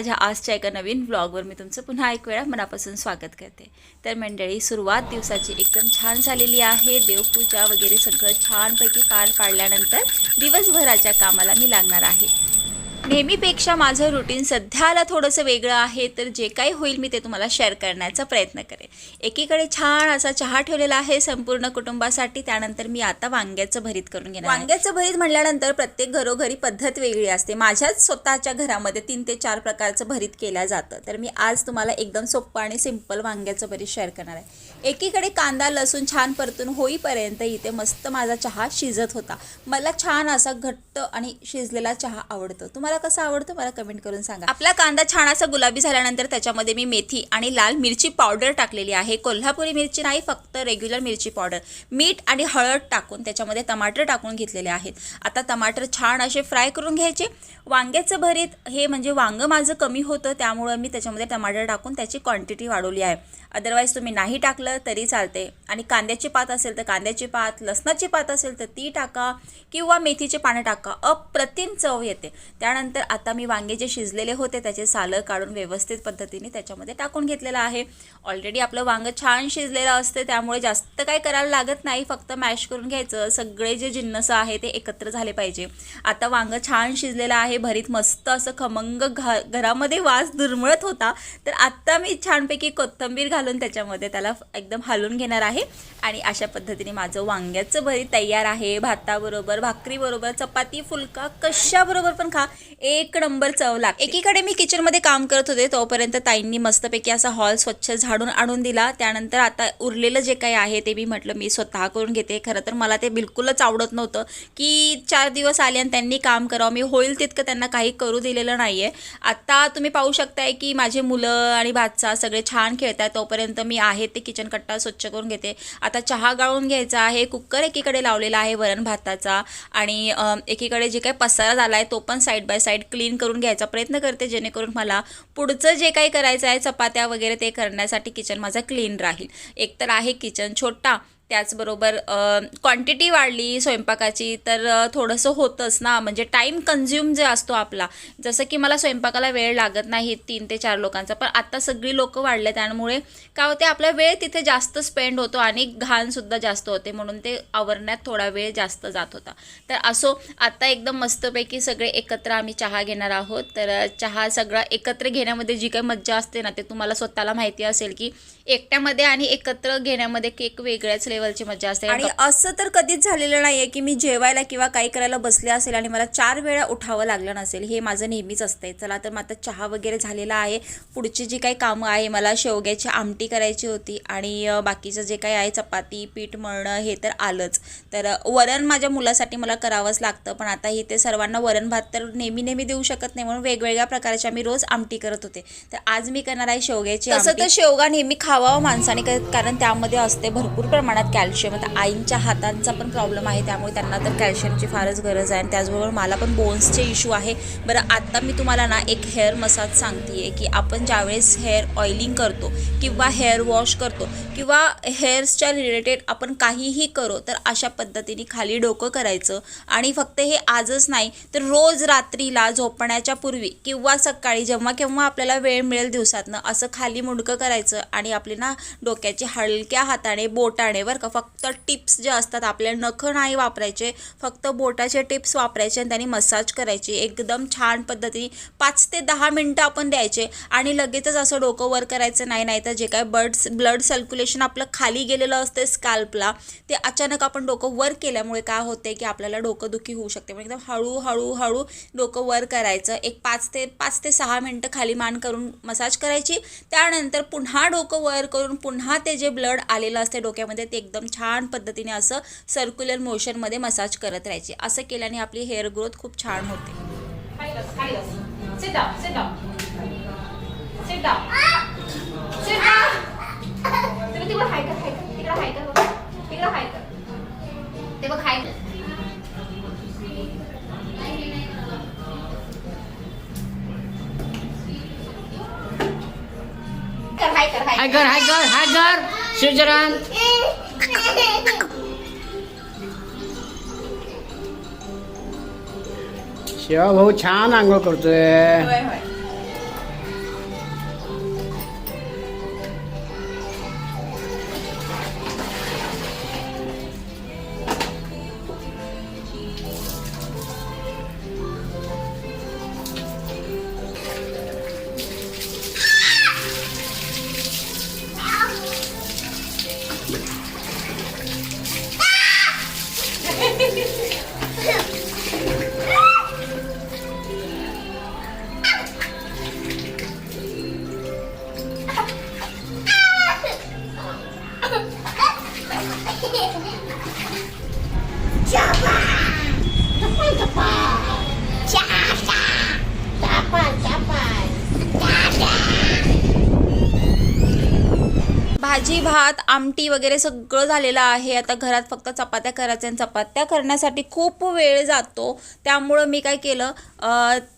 माझ्या आजच्या एका नवीन ब्लॉगवर मी तुमचं पुन्हा एक वेळा मनापासून स्वागत करते. तर मंडळी सुरुवात दिवसाची एकदम छान झालेली आहे. देवपूजा वगैरे सगळं छानपैकी पार पाडल्यानंतर दिवसभराच्या कामाला मी लागणार आहे. नेहमीपेक्षा माझं रुटीन सध्याला थोडंसं वेगळं आहे तर जे काही होईल मी ते तुम्हाला शेअर करण्याचा प्रयत्न करेन. एकीकडे छान असा चहा ठेवलेला आहे संपूर्ण कुटुंबासाठी त्यानंतर मी आता वांग्याचं भरीत करून घेणार वांग्याचं भरीत म्हटल्यानंतर प्रत्येक घरोघरी पद्धत वेगळी असते. माझ्याच स्वतःच्या घरामध्ये तीन ते चार प्रकारचं भरीत केलं जातं. तर मी आज तुम्हाला एकदम सोपं आणि सिंपल वांग्याचं भरीत शेअर करणार आहे. एकीकडे कांदा लसूण छान परतून होईपर्यंत इथे मस्त माझा चहा शिजत होता. मला छान असा घट्ट आणि शिजलेला चहा आवडतो. तुम्हाला कसा आवडतो मला कमेंट करून सांगा. आपला कांदा छान असा गुलाबी झाल्यानंतर त्याच्यामध्ये मी मेथी आणि लाल मिरची पावडर टाकलेली आहे. कोल्हापुरी मिरची नाही फक्त रेग्युलर मिरची पावडर. मीठ आणि हळद टाकून त्याच्यामध्ये टमाटर टाकून घेतलेले आहेत. आता टमाटर छान असे फ्राय करून घ्यायचे. वांग्याचं भरीत हे म्हणजे वांगं माझं कमी होतं त्यामुळं मी त्याच्यामध्ये टमाटर टाकून त्याची क्वांटिटी वाढवली आहे. अदरवाईज तुम्ही नाही टाकलं तरी चालते आणि कांद्याची पात असेल तर कांद्याची पात लसणाची पात असेल तर ती टाका किंवा मेथीचे पानं टाका. अप्रतिम चव येते. त्यानंतर आता मी वांगे जे शिजलेले होते त्याचे सालं काढून व्यवस्थित पद्धतीने त्याच्यामध्ये टाकून घेतलेलं आहे. ऑलरेडी आपलं वांगं छान शिजलेलं असते त्यामुळे जास्त काय करायला लागत नाही फक्त मॅश करून घ्यायचं. सगळे जे जिन्नस आहे ते एकत्र झाले पाहिजे. आता वांगं छान शिजलेलं आहे भरीत मस्त असं खमंग घ घरामध्ये वास दुर्मळत होता. तर आत्ता मी छानपैकी कोथिंबीर घालून त्याच्यामध्ये त्याला एकदम हलवून घेणार आहे. आणि अशा पद्धतीने माझं वांग्याचं भरीत तयार आहे. भाताबरोबर भाकरीबरोबर चपाती फुलका कशाबरोबर पण खा. एक नंबर चव लागते. एकीकडे मी किचनमध्ये काम करत होते तोपर्यंत ताईंनी मस्तपैकी असा हॉल स्वच्छ झाडून आणून दिला. त्यानंतर आता उरलेलं जे काही आहे ते मी म्हटलं मी स्वतः करून घेते. खरं तर मला ते बिलकुलच आवडत नव्हतं की चार दिवस आले आणि त्यांनी काम करावं. मी होईल तितकं त्यांना काही करू दिलेलं नाही आहे आत्ता तुम्ही पाहू शकताय की माझे मुलं आणि बादचा सगळे छान खेळत आहेत तोपर्यंत मी आहे ते किचन कट्टा स्वच्छ करून घेते. आता चहा गाळून घ्यायचा आहे. कुकर एकीकडे लावलेला आहे वरण भाताचा. आणि एकीकडे जे काही पसारा झाला आहे तो पण साईड बाय साईड क्लीन करून घ्यायचा प्रयत्न करते जेणेकरून मला पुढचं जे काही करायचं आहे चपात्या वगैरे ते करण्यासाठी किचन माझा क्लीन राहील. एकतर आहे किचन छोटा त्याचबरोबर क्वांटिटी वाढली स्वयंपाकाची तर थोडंसं होतंच ना. म्हणजे टाईम कन्झ्युम जे असतो आपला जसं की मला स्वयंपाकाला वेळ लागत नाही तीन ते चार लोकांचा पण आत्ता सगळी लोकं वाढले त्यामुळे काय होते आपला वेळ तिथे जास्त स्पेंड होतो आणि घाणसुद्धा जास्त होते. म्हणून ते आवरण्यात थोडा वेळ जास्त जात होता. तर असो आत्ता एकदम मस्तपैकी सगळे एकत्र आम्ही चहा घेणार आहोत. तर चहा सगळा एकत्र घेण्यामध्ये जी काही मज्जा असते ना ते तुम्हाला स्वतःला माहिती असेल की एकट्यामध्ये आणि एकत्र घेण्यामध्ये एक वेगळ्याच लेवलची मज्जा असते. आणि असं तर कधीच झालेलं नाही आहे की मी जेवायला किंवा काही करायला बसले असेल आणि मला चार वेळा उठावं लागलं नसेल हे माझं नेहमीच असतंय. चला तर मग आता चहा वगैरे झालेला आहे. पुढची जी काही कामं आहे मला शेवग्याची आमटी करायची होती आणि बाकीचं जे काही आहे चपाती पीठ मळणं हे तर आलंच. तर वरण माझ्या मुलासाठी मला करावंच लागतं पण आता इथे सर्वांना वरण भात तर नेहमी नेहमी देऊ शकत नाही म्हणून वेगवेगळ्या प्रकारच्या मी रोज आमटी करत होते. तर आज मी करणार आहे शेवग्याची तसं तर शेवगा नेहमी खावावं माणसाने कारण त्यामध्ये असते भरपूर प्रमाणात कॅल्शियम आता आईंच्या हातांचा पण प्रॉब्लेम आहे त्यामुळे त्यांना तर कॅल्शियमची फारच गरज आहे. आणि त्याचबरोबर मला पण बोन्सचे इश्यू आहे. बरं आत्ता मी तुम्हाला ना एक हेअर मसाज सांगते की आपण ज्यावेळेस हेअर ऑइलिंग करतो किंवा हेअर वॉश करतो किंवा हेअर्सच्या रिलेटेड आपण काहीही करो तर अशा पद्धतीने खाली डोकं करायचं. आणि फक्त हे आजच नाही तर रोज रात्रीला झोपण्याच्या पूर्वी किंवा सकाळी जेव्हा केव्हा आपल्याला वेळ मिळेल दिवसातनं असं खाली मुंडकं करायचं आणि आपली ना डोक्याची हलक्या हाताने बोटाणेवर का फक्त टिप्स जे असतात आपल्या नखं नाही वापरायचे फक्त बोटाचे टिप्स वापरायचे आणि त्यांनी मसाज करायची. एकदम छान पद्धतीने पाच ते दहा मिनटं आपण द्यायचे आणि लगेचच असं डोकं वर करायचं नाही नाही तर जे काय बड्स ब्लड सर्क्युलेशन आपलं खाली गेलेलं असते स्काल्पला ते अचानक आपण डोकं वर केल्यामुळे काय होते की आपल्याला डोकंदुखी होऊ शकते. म्हणजे एकदम हळूहळूहळू हळू डोकं वर करायचं. एक पाच ते पाच ते सहा मिनटं खाली मान करून मसाज करायची. त्यानंतर पुन्हा डोकं वर करून पुन्हा ते जे ब्लड आलेलं असते डोक्यामध्ये ते एकदम छान पद्धतीने असं सर्क्युलर मोशनमध्ये मसाज करत राहायचे असं केल्याने आपली हेअर ग्रोथ खूप छान होते Hi, guys. Hi, guys. Shiva भाऊ छान आंघोळ करतोय होय होय भाजी भात आमटी वगैरे सगळं झालेलं आहे. आता घरात फक्त चपात्या करायच्या आणि चपात्या करण्यासाठी खूप वेळ जातो. त्यामुळं मी काय केलं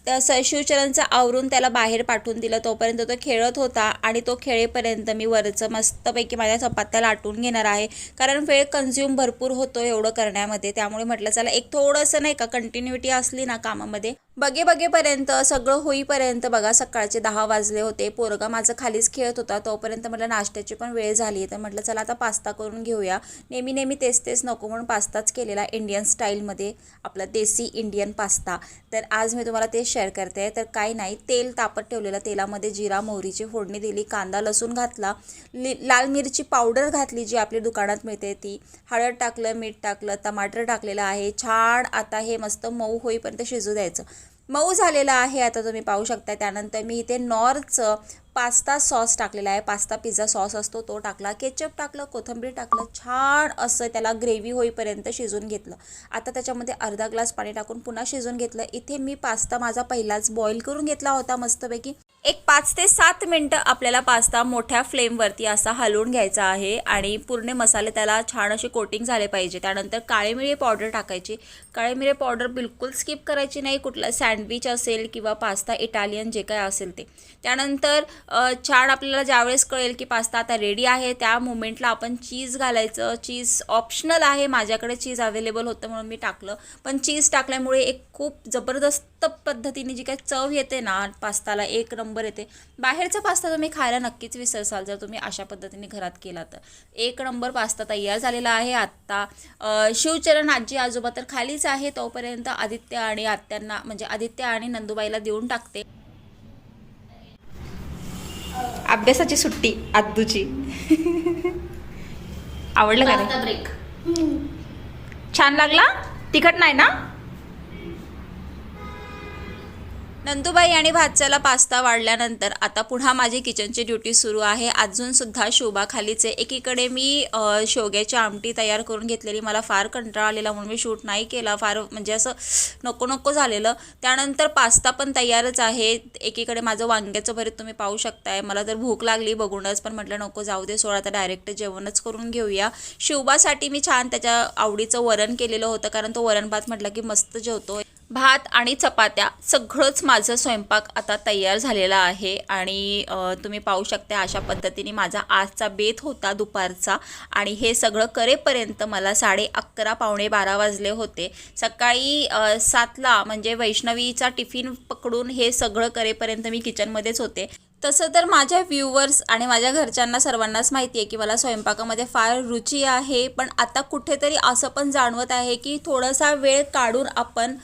तर स शिवचरणचं आवरून त्याला बाहेर पाठवून दिलं. तोपर्यंत तो खेळत होता आणि तो खेळेपर्यंत मी वरचं मस्तपैकी माझ्या चपात्या लाटून घेणार आहे. कारण वेळ कन्झ्युम भरपूर होतो एवढं करण्यामध्ये. त्यामुळे म्हटलं चला एक थोडंसं नाही का कंटिन्युटी असली ना कामामध्ये. बगे बघेपर्यंत सगळं होईपर्यंत बघा सकाळचे दहा वाजले होते. पोरगा माझं खालीच खेळत होता. तोपर्यंत म्हटलं नाश्त्याची पण वेळ झाली तर म्हटलं चला आता पास्ता करून घेऊया. नेहमी नेहमी तेच तेच नको म्हणून पास्ताच केलेला इंडियन स्टाईलमध्ये आपला देसी इंडियन पास्ता. तर आज मी तुम्हाला ते शेअर करते आहे. तर काही नाही तेल तापत ठेवलेलं तेलामध्ये जिरा मोहरीची फोडणी दिली कांदा लसूण घातला लि लाल मिरची पावडर घातली जी आपली दुकानात मिळते ती. हळद टाकलं मीठ टाकलं टमाटर टाकलेलं आहे. छान आता हे मस्त मऊ होईपर्यंत शिजू द्यायचं. मऊ झालेलं आहे आता तुम्ही पाहू शकता त्यानंतर मी इथे नॉरचं पास्ता सॉस टाकलेला आहे. पास्ता पिझ्झा सॉस असतो तो टाकला. केचप टाकलं कोथिंबीर टाकलं छान असं त्याला ग्रेव्ही होईपर्यंत शिजून घेतलं. आता त्याच्यामध्ये अर्धा ग्लास पाणी टाकून पुन्हा शिजून घेतलं. इथे मी पास्ता माझा पहिलाच बॉईल करून घेतला होता मस्तपैकी. एक पाच ते सात मिनटं आपल्याला पास्ता मोठ्या फ्लेमवरती असा हलवून घ्यायचा आहे आणि पूर्ण मसाले त्याला छान असे कोटिंग झाले पाहिजे. त्यानंतर काळी मिळी पावडर टाकायची. काळे मिरे पावडर बिलकुल स्किप करायची नाही. कुठला सँडविच असेल किंवा पास्ता इटालियन जे काय असेल ते. त्यानंतर छान आपल्याला ज्यावेळेस कळेल की पास्ता आता रेडी आहे त्या मुमेंटला आपण चीज घालायचं. चीज ऑप्शनल आहे. माझ्याकडे चीज अवेलेबल होतं म्हणून मी टाकलं. पण चीज टाकल्यामुळे एक खूप जबरदस्त पद्धतीने जी काय चव येते ना पास्ताला एक नंबर येते. बाहेरचा पास्ता तुम्ही खायला नक्कीच विसरसाल जर तुम्ही अशा पद्धतीने घरात केला तर. एक नंबर पास्ता तयार झालेला आहे आत्ता शिवचरण आजी आजोबा तर खालीच आहे तोपर्यंत आदित्य आणि आत्यांना म्हणजे आदित्य आणि नंदुबाईला देऊन टाकते. अभ्यासाची सुट्टी आद्दूची. आवडलं का? ब्रेक छान लागला? तिखट नाही ना? नंदुबाई आणि भातच्याला पास्ता वाढल्यानंतर आता पुन्हा माझी किचनची ड्युटी सुरू आहे. अजूनसुद्धा शोभाखालीचे एकीकडे मी शेवग्याची आमटी तयार करून घेतलेली. मला फार कंटाळा आलेला म्हणून मी शूट नाही केला. फार म्हणजे असं नको नको झालेलं. त्यानंतर पास्ता पण तयारच आहे. एकीकडे माझं वांग्याचं भरीत तुम्ही पाहू शकताय. मला तर भूक लागली बघूनच पण म्हटलं नको जाऊ दे सोळा तर डायरेक्ट जेवणच करून घेऊया. शिवबासाठी मी छान त्याच्या आवडीचं वरण केलेलं होतं. कारण तो वरण भात म्हटलं की मस्त जेवतो भात आणि चपात्या सगळंच माझं स्वयंपाक आता तयार झालेला आहे आणि तुम्ही पाहू शकता अशा पद्धतीने माझा आजचा बेत होता दुपारचा आणि हे सगळं करेपर्यंत मला साडे अकरा पावणे बारा वाजले होते. सकाळी सातला म्हणजे वैष्णवीचा टिफिन पकडून हे सगळं करेपर्यंत मी किचनमध्येच होते. तसं तर माझ्या व्ह्यूवर्स आणि माझ्या घरच्यांना सर्वांनाच माहिती आहे की मला स्वयंपाकामध्ये फार रुची आहे. पण आता कुठेतरी असं पण जाणवत आहे की थोडासा वेळ काढून आपण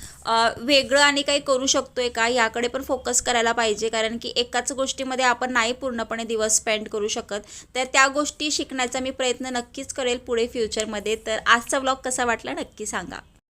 वेगळं आणि काही करू शकतो आहे का याकडे पण फोकस करायला पाहिजे. कारण की एकाच गोष्टीमध्ये आपण नाही पूर्णपणे दिवस स्पेंड करू शकत. तर त्या गोष्टी शिकण्याचा मी प्रयत्न नक्कीच करेल पुढे फ्युचरमध्ये तर आजचा ब्लॉग कसा वाटला नक्की सांगा.